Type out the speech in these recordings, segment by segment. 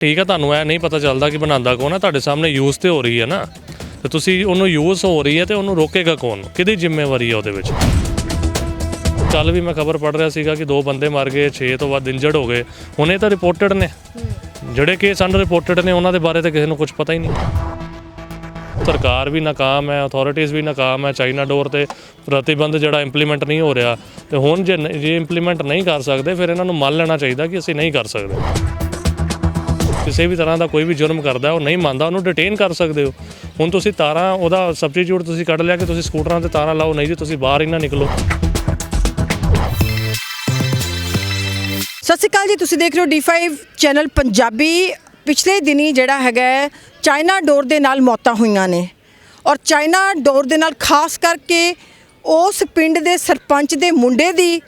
ਠੀਕ ਹੈ ਤੁਹਾਨੂੰ ਇਹ ਨਹੀਂ ਪਤਾ ਚੱਲਦਾ ਕਿ ਬਣਾਉਂਦਾ ਕੌਣ ਹੈ ਤੁਹਾਡੇ ਸਾਹਮਣੇ ਯੂਜ਼ ਤੇ ਹੋ ਰਹੀ ਹੈ ਨਾ। ਤੇ ਤੁਸੀਂ ਉਹਨੂੰ ਯੂਜ਼ ਹੋ ਰਹੀ ਹੈ ਤੇ ਉਹਨੂੰ ਰੋਕੇਗਾ ਕੌਣ? ਕਿਹਦੀ ਜ਼ਿੰਮੇਵਾਰੀ ਹੈ ਉਹਦੇ ਵਿੱਚ? ਕੱਲ ਵੀ ਮੈਂ ਖਬਰ ਪੜ ਰਿਹਾ ਸੀਗਾ ਕਿ ਦੋ ਬੰਦੇ ਮਰ ਗਏ 6 ਤੋਂ ਵੱਧ ਇੰਜਰਡ ਹੋ ਗਏ। ਹੁਣ ਇਹ ਤਾਂ ਰਿਪੋਰਟਡ ਨੇ। ਜਿਹੜੇ ਕੇਸ ਅਨਰ ਰਿਪੋਰਟਡ ਨੇ, ਉਹਨਾਂ ਦੇ ਬਾਰੇ ਤਾਂ ਕਿਸੇ ਨੂੰ ਕੁਝ ਪਤਾ ਹੀ ਨਹੀਂ। ਸਰਕਾਰ ਵੀ ਨਾਕਾਮ ਹੈ ਅਥਾਰਟੀਆਂ ਵੀ ਨਾਕਾਮ ਹੈ, ਚਾਈਨਾ ਡੋਰ ਤੇ ਪ੍ਰਤੀਬੰਧ ਜਿਹੜਾ ਇੰਪਲੀਮੈਂਟ ਨਹੀਂ ਹੋ ਰਿਹਾ। ਤੇ ਹੁਣ ਜੇ ਜੇ ਇੰਪਲੀਮੈਂਟ ਨਹੀਂ ਕਰ ਸਕਦੇ, ਫਿਰ ਇਹਨਾਂ ਨੂੰ ਮੰਨ ਲੈਣਾ ਚਾਹੀਦਾ ਕਿ ਅਸੀਂ ਨਹੀਂ ਕਰ ਸਕਦੇ। ਕਿਸੇ ਵੀ ਤਰ੍ਹਾਂ ਦਾ ਕੋਈ ਵੀ ਜੁਰਮ ਕਰਦਾ ਉਹ ਨਹੀਂ ਮੰਨਦਾ, ਉਹਨੂੰ ਡਿਟੇਨ ਕਰ ਸਕਦੇ ਹੋ। ਹੁਣ ਤੁਸੀਂ ਤਾਰਾਂ, ਉਹਦਾ ਸਬਸਟੀਟਿਊਟ ਤੁਸੀਂ ਕੱਢ ਲਿਆ ਕਿ ਤੁਸੀਂ ਸਕੂਟਰਾਂ ਤੇ ਤਾਰਾਂ ਲਾਓ, ਨਹੀਂ ਜੀ, ਤੁਸੀਂ ਬਾਹਰ ਹੀ ਨਾ ਨਿਕਲੋ। ਸਤਿ ਸ਼੍ਰੀ ਅਕਾਲ ਜੀ, ਤੁਸੀਂ ਦੇਖ ਰਹੇ ਹੋ D5 ਚੈਨਲ ਪੰਜਾਬੀ। ਪਿਛਲੇ ਦਿਨੀ ਜਿਹੜਾ ਹੈਗਾ ਚਾਈਨਾ ਡੋਰ ਦੇ ਨਾਲ ਮੌਤਾਂ ਹੋਈਆਂ ਨੇ। ਔਰ ਚਾਈਨਾ ਡੋਰ ਦੇ ਨਾਲ ਖਾਸ ਕਰਕੇ ਉਸ ਪਿੰਡ ਦੇ ਸਰਪੰਚ ਦੇ ਮੁੰਡੇ ਦੀ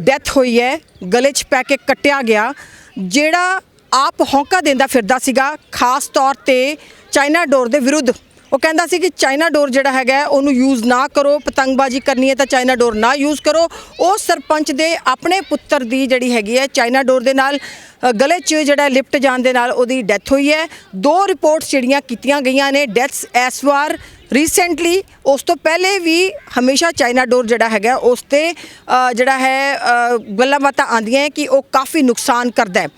ਡੈਥ ਹੋਈ ਹੈ, ਗਲੇ 'ਚ ਪੈ ਕੇ ਕੱਟਿਆ ਗਿਆ, ਜਿਹੜਾ ਆਪ ਹੌਂਕਾ ਦਿੰਦਾ ਫਿਰਦਾ ਸੀਗਾ, ਖਾਸ ਤੌਰ ਤੇ ਚਾਈਨਾ ਡੋਰ ਦੇ ਵਿਰੁੱਧ। ਉਹ ਕਹਿੰਦਾ ਸੀ ਕਿ ਚਾਈਨਾ ਡੋਰ ਜਿਹੜਾ ਹੈਗਾ ਉਹਨੂੰ ਯੂਜ਼ ਨਾ ਕਰੋ, ਪਤੰਗਬਾਜ਼ੀ ਕਰਨੀ ਹੈ ਤਾਂ ਚਾਈਨਾ ਡੋਰ ਨਾ ਯੂਜ਼ ਕਰੋ। ਉਹ ਸਰਪੰਚ ਦੇ ਆਪਣੇ ਪੁੱਤਰ ਦੀ ਜਿਹੜੀ ਹੈਗੀ ਹੈ, ਚਾਈਨਾ ਡੋਰ ਦੇ ਨਾਲ ਗਲੇ 'ਚ ਜਿਹੜਾ ਲਿਫਟ ਜਾਣ ਦੇ ਨਾਲ ਉਹਦੀ ਡੈਥ ਹੋਈ ਹੈ। ਦੋ ਰਿਪੋਰਟਸ ਜਿਹੜੀਆਂ ਕੀਤੀਆਂ ਗਈਆਂ ਨੇ ਡੈਥਸ ਇਸ ਵਾਰ ਰੀਸੈਂਟਲੀ ਉਸ ਤੋਂ ਪਹਿਲੇ ਵੀ ਹਮੇਸ਼ਾ ਚਾਈਨਾ ਡੋਰ ਜਿਹੜਾ ਹੈਗਾ ਉਸ ਤੇ ਜਿਹੜਾ ਹੈ ਗੱਲਾਂ ਬਾਤਾਂ ਆਉਂਦੀਆਂ ਹੈ ਕਿ ਉਹ ਕਾਫੀ ਨੁਕਸਾਨ ਕਰਦਾ ਹੈ।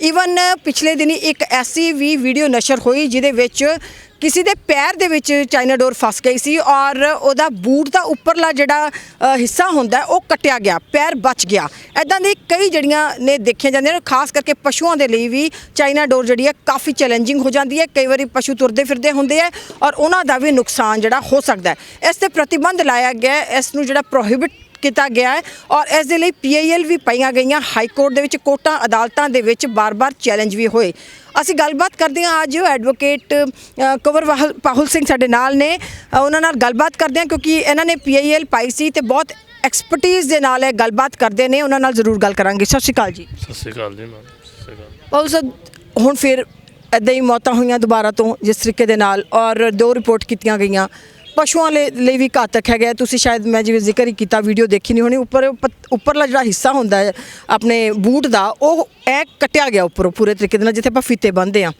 ਈਵਨ ਪਿਛਲੇ ਦਿਨੀ ਇੱਕ ਐਸੀ ਵੀ ਵੀਡੀਓ ਨਸ਼ਰ ਹੋਈ ਜਿਹਦੇ ਵਿੱਚ ਕਿਸੇ ਦੇ ਪੈਰ ਦੇ ਵਿੱਚ ਚਾਈਨਾ ਡੋਰ ਫਸ ਗਈ ਸੀ ਔਰ ਉਹਦਾ ਬੂਟ ਦਾ ਉੱਪਰਲਾ ਜਿਹੜਾ ਹਿੱਸਾ ਹੁੰਦਾ ਉਹ ਕੱਟਿਆ ਗਿਆ, ਪੈਰ ਬਚ ਗਿਆ। ਐਦਾਂ ਦੇ ਕਈ ਜੜੀਆਂ ਨੇ ਦੇਖੀਆਂ ਜਾਂਦੀਆਂ ਨੇ, ਖਾਸ ਕਰਕੇ ਪਸ਼ੂਆਂ ਦੇ ਲਈ ਵੀ ਚਾਈਨਾ ਡੋਰ ਜਿਹੜੀ ਹੈ ਕਾਫੀ ਚੈਲੰਜਿੰਗ ਹੋ ਜਾਂਦੀ ਹੈ, ਕਈ ਵਾਰੀ ਪਸ਼ੂ ਤੁਰਦੇ ਫਿਰਦੇ ਹੁੰਦੇ ਆ ਔਰ ਉਹਨਾਂ ਦਾ ਵੀ ਨੁਕਸਾਨ ਜਿਹੜਾ ਹੋ ਸਕਦਾ ਹੈ। ਇਸ ਤੇ ਪ੍ਰਤੀਬੰਧ ਲਾਇਆ ਗਿਆ ਇਸ ਨੂੰ ਜਿਹੜਾ ਪ੍ਰੋਹਿਬਿਟ ਕੀਤਾ ਗਿਆ ਹੈ ਔਰ ਇਸ ਦੇ ਲਈ ਪੀਆਈਐਲ ਵੀ ਪਾਈਆਂ ਗਈਆਂ ਹਾਈ ਕੋਰਟ ਦੇ ਵਿੱਚ ਕੋਰਟਾਂ ਅਦਾਲਤਾਂ ਦੇ ਵਿੱਚ ਬਾਰ-ਬਾਰ ਚੈਲੰਜ ਵੀ ਹੋਏ। ਅਸੀਂ ਗੱਲਬਾਤ ਕਰਦੇ ਹਾਂ ਅੱਜ ਐਡਵੋਕੇਟ ਕੰਵਰ ਪਾਹੁਲ ਸਿੰਘ ਸਾਡੇ ਨਾਲ ਨੇ। ਉਹਨਾਂ ਨਾਲ ਗੱਲਬਾਤ ਕਰਦੇ ਹਾਂ ਕਿਉਂਕਿ ਇਹਨਾਂ ਨੇ ਪੀਆਈਐਲ ਪਾਈ ਸੀ ਤੇ ਬਹੁਤ ਐਕਸਪਰਟਿਜ਼ ਦੇ ਨਾਲ ਇਹ ਗੱਲਬਾਤ ਕਰਦੇ ਨੇ। ਉਹਨਾਂ ਨਾਲ ਜ਼ਰੂਰ ਗੱਲ ਕਰਾਂਗੇ। ਸਤਿ ਸ਼੍ਰੀ ਅਕਾਲ ਜੀ। ਸਤਿ ਸ਼੍ਰੀ ਅਕਾਲ ਜੀ ਮੈਮ। ਸਤਿ ਸ਼੍ਰੀ ਅਕਾਲ। ਪਾਹੁਲ ਸਾਹਿਬ ਹੁਣ ਫਿਰ ਐਦਾਂ ਹੀ ਮੌਤਾਂ ਹੋਈਆਂ ਦੁਬਾਰਾ ਤੋਂ ਜਿਸ ਤਰੀਕੇ ਦੇ ਨਾਲ ਔਰ ਦੋ ਰਿਪੋਰਟ ਕੀਤੀਆਂ ਗਈਆਂ। ਪਸ਼ੂਆਂ ਲਈ ਲਈ ਵੀ ਘਾਤਕ ਹੈਗਾ ਤੁਸੀਂ ਸ਼ਾਇਦ ਮੈਂ ਜਿਵੇਂ ਜ਼ਿਕਰ ਹੀ ਕੀਤਾ ਵੀਡੀਓ ਦੇਖੀ ਨਹੀਂ ਹੋਣੀ ਉੱਪਰ ਪਤ- ਉੱਪਰਲਾ ਜਿਹੜਾ ਹਿੱਸਾ ਹੁੰਦਾ ਹੈ ਆਪਣੇ ਬੂਟ ਦਾ ਉਹ ਐ ਕੱਟਿਆ ਗਿਆ ਉੱਪਰੋਂ ਪੂਰੇ ਤਰੀਕੇ ਦੇ ਨਾਲ ਜਿੱਥੇ ਆਪਾਂ ਫੀਤੇ ਬੰਨਦੇ ਆ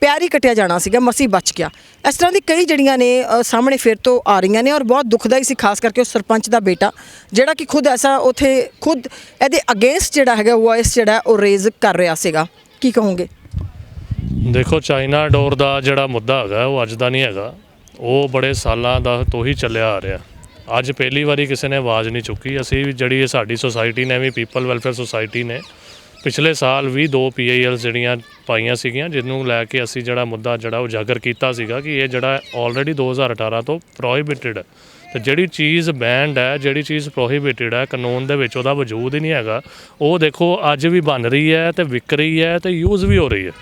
ਪਿਆਰ ਹੀ ਕੱਟਿਆ ਜਾਣਾ ਸੀਗਾ ਮਸੀ ਬਚ ਗਿਆ। ਇਸ ਤਰ੍ਹਾਂ ਦੀ ਕਈ ਜਿਹੜੀਆਂ ਨੇ ਅ, ਸਾਹਮਣੇ ਫਿਰ ਤੋਂ ਆ ਰਹੀਆਂ ਨੇ ਔਰ ਬਹੁਤ ਦੁਖਦਾਈ ਸੀ ਖਾਸ ਕਰਕੇ ਉਸ ਸਰਪੰਚ ਦਾ ਬੇਟਾ ਜਿਹੜਾ ਕਿ ਖੁਦ ਐਸਾ ਉਥੇ ਖੁਦ ਇਹਦੇ ਅਗੇਂਸਟ ਜਿਹੜਾ ਹੈਗਾ ਵੌਇਸ ਜਿਹੜਾ ਉਹ ਰੇਜ਼ ਕਰ ਰਿਹਾ ਸੀਗਾ। ਕੀ ਕਹੋਗੇ? ਦੇਖੋ ਚਾਈਨਾ ਡੋਰ ਦਾ ਜਿਹੜਾ ਮੁੱਦਾ ਹੈਗਾ ਉਹ ਅੱਜ ਦਾ ਨਹੀਂ ਹੈਗਾ। ਉਹ ਬੜੇ ਸਾਲਾਂ ਦਾ ਤੋਂ ਹੀ ਚੱਲਿਆ ਆ ਰਿਹਾ। ਅੱਜ ਪਹਿਲੀ ਵਾਰੀ ਕਿਸੇ ਨੇ ਆਵਾਜ਼ ਨਹੀਂ ਚੁੱਕੀ। ਅਸੀਂ ਵੀ ਜਿਹੜੀ ਇਹ ਸਾਡੀ ਸੁਸਾਇਟੀ ਨੇ ਵੀ ਪੀਪਲ ਵੈਲਫੇਅਰ ਸੁਸਾਇਟੀ ਨੇ, ਪਿਛਲੇ ਸਾਲ ਵੀ ਦੋ ਪੀਆਈਐਲ ਜਿਹੜੀਆਂ ਪਾਈਆਂ ਸੀਗੀਆਂ, ਜਿਹਨੂੰ ਲੈ ਕੇ ਅਸੀਂ ਜਿਹੜਾ ਮੁੱਦਾ ਜਿਹੜਾ ਉਜਾਗਰ ਕੀਤਾ ਸੀਗਾ ਕਿ ਇਹ ਜਿਹੜਾ ਆਲਰੇਡੀ 2018 ਤੋਂ ਪ੍ਰੋਹਿਬਿਟਡ ਹੈ। ਤੇ ਜਿਹੜੀ ਚੀਜ਼ ਬੈਂਡ ਹੈ, ਜਿਹੜੀ ਚੀਜ਼ ਪ੍ਰੋਹਿਬਿਟਡ ਹੈ, ਕਾਨੂੰਨ ਦੇ ਵਿੱਚ ਉਹਦਾ ਵਜੂਦ ਹੀ ਨਹੀਂ ਹੈਗਾ। ਉਹ ਦੇਖੋ, ਅੱਜ ਵੀ ਬਣ ਰਹੀ ਹੈ ਤੇ ਵਿਕ ਰਹੀ ਹੈ ਤੇ ਯੂਜ਼ ਵੀ ਹੋ ਰਹੀ ਹੈ।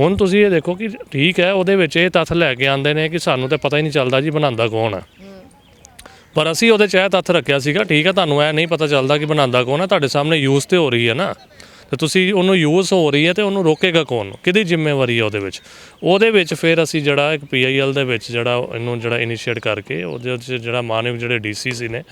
ਹੁਣ ਤੁਸੀਂ ਇਹ ਦੇਖੋ ਕਿ ਠੀਕ ਹੈ, ਉਹਦੇ ਵਿੱਚ ਇਹ ਤੱਥ ਲੈ ਕੇ ਆਉਂਦੇ ਨੇ ਕਿ ਸਾਨੂੰ ਤਾਂ ਪਤਾ ਹੀ ਨਹੀਂ ਚੱਲਦਾ ਜੀ ਬਣਾਉਂਦਾ ਕੌਣ ਹੈ। ਪਰ ਅਸੀਂ ਉਹਦੇ ਚ ਇਹ ਤੱਥ ਰੱਖਿਆ ਸੀਗਾ, ਠੀਕ ਹੈ, ਤੁਹਾਨੂੰ ਇਹ ਨਹੀਂ ਪਤਾ ਚੱਲਦਾ ਕਿ ਬਣਾਉਂਦਾ ਕੌਣ ਹੈ, ਤੁਹਾਡੇ ਸਾਹਮਣੇ ਯੂਜ਼ ਤੇ ਹੋ ਰਹੀ ਹੈ ਨਾ। ਤੇ ਤੁਸੀਂ ਉਹਨੂੰ ਯੂਜ਼ ਹੋ ਰਹੀ ਹੈ ਤੇ ਉਹਨੂੰ ਰੋਕੇਗਾ ਕੌਣ? ਕਿਹਦੀ ਜ਼ਿੰਮੇਵਾਰੀ ਹੈ ਉਹਦੇ ਵਿੱਚ? ਉਹਦੇ ਵਿੱਚ ਫਿਰ ਅਸੀਂ ਜਿਹੜਾ ਇੱਕ ਪੀਆਈਐਲ ਦੇ ਵਿੱਚ ਜਿਹੜਾ ਇਹਨੂੰ ਜਿਹੜਾ ਇਨੀਸ਼ੀਏਟ ਕਰਕੇ, ਉਹਦੇ ਵਿੱਚ ਜਿਹੜਾ ਮਾਨਵ ਜਿਹੜੇ ਡੀਸੀ ਸੀ ਨੇ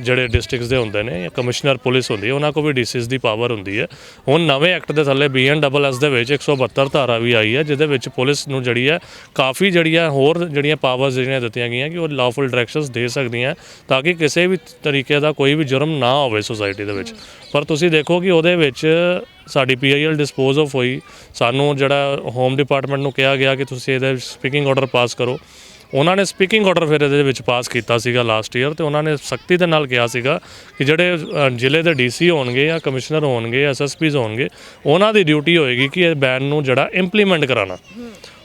ਜਿਹੜੇ ਡਿਸਟ੍ਰਿਕਟਸ ਦੇ ਹੁੰਦੇ ਨੇ, ਜਾਂ ਕਮਿਸ਼ਨਰ ਪੁਲਿਸ ਹੁੰਦੀ ਹੈ, ਉਹਨਾਂ ਕੋਲ ਵੀ ਡੀਸੀਸ ਦੀ ਪਾਵਰ ਹੁੰਦੀ ਹੈ। ਹੁਣ ਨਵੇਂ ਐਕਟ ਦੇ ਥੱਲੇ ਬੀਐਨਡਬਲਐਸ ਦੇ ਵਿੱਚ 172 ਧਾਰਾ ਵੀ ਆਈ ਹੈ, ਜਿਹਦੇ ਵਿੱਚ ਪੁਲਿਸ ਨੂੰ ਜਿਹੜੀ ਹੈ, ਕਾਫੀ ਜਿਹੜੀਆਂ ਹੋਰ ਜਿਹੜੀਆਂ ਪਾਵਰਸ ਜਿਹੜੀਆਂ ਦਿੱਤੀਆਂ ਗਈਆਂ ਕਿ ਉਹ ਲਾਫੁਲ ਡਾਇਰੈਕਸ਼ਨਸ ਦੇ ਸਕਦੀਆਂ, ਤਾਂ ਕਿ ਕਿਸੇ ਵੀ ਤਰੀਕੇ ਦਾ ਕੋਈ ਵੀ ਜੁਰਮ ਨਾ ਹੋਵੇ ਸੋਸਾਇਟੀ ਦੇ ਵਿੱਚ। ਪਰ ਤੁਸੀਂ ਦੇਖੋ ਕਿ ਉਹਦੇ ਵਿੱਚ ਸਾਡੀ ਪੀਆਈਐਲ ਡਿਸਪੋਜ਼ ਆਫ ਹੋਈ। ਸਾਨੂੰ ਜਿਹੜਾ ਹੋਮ ਡਿਪਾਰਟਮੈਂਟ ਨੂੰ ਕਿਹਾ ਗਿਆ ਕਿ ਤੁਸੀਂ ਇਹਦੇ ਸਪੀਕਿੰਗ ਆਰਡਰ ਪਾਸ ਕਰੋ। ਉਹਨਾਂ ਨੇ ਸਪੀਕਿੰਗ ਆਰਡਰ ਫਿਰ ਇਹਦੇ ਵਿੱਚ ਪਾਸ ਕੀਤਾ ਸੀਗਾ ਲਾਸਟ ਈਅਰ ਤੇ ਉਹਨਾਂ ਨੇ ਸਖਤੀ ਦੇ ਨਾਲ ਕਿਹਾ ਸੀਗਾ ਕਿ ਜਿਹੜੇ ਜ਼ਿਲ੍ਹੇ ਦੇ ਡੀਸੀ ਹੋਣਗੇ ਜਾਂ ਕਮਿਸ਼ਨਰ ਹੋਣਗੇ ਐਸਐਸਪੀਜ਼ ਹੋਣਗੇ, ਉਹਨਾਂ ਦੀ ਡਿਊਟੀ ਹੋਏਗੀ ਕਿ ਇਹ ਬੈਨ ਨੂੰ ਜਿਹੜਾ ਇੰਪਲੀਮੈਂਟ ਕਰਾਉਣਾ।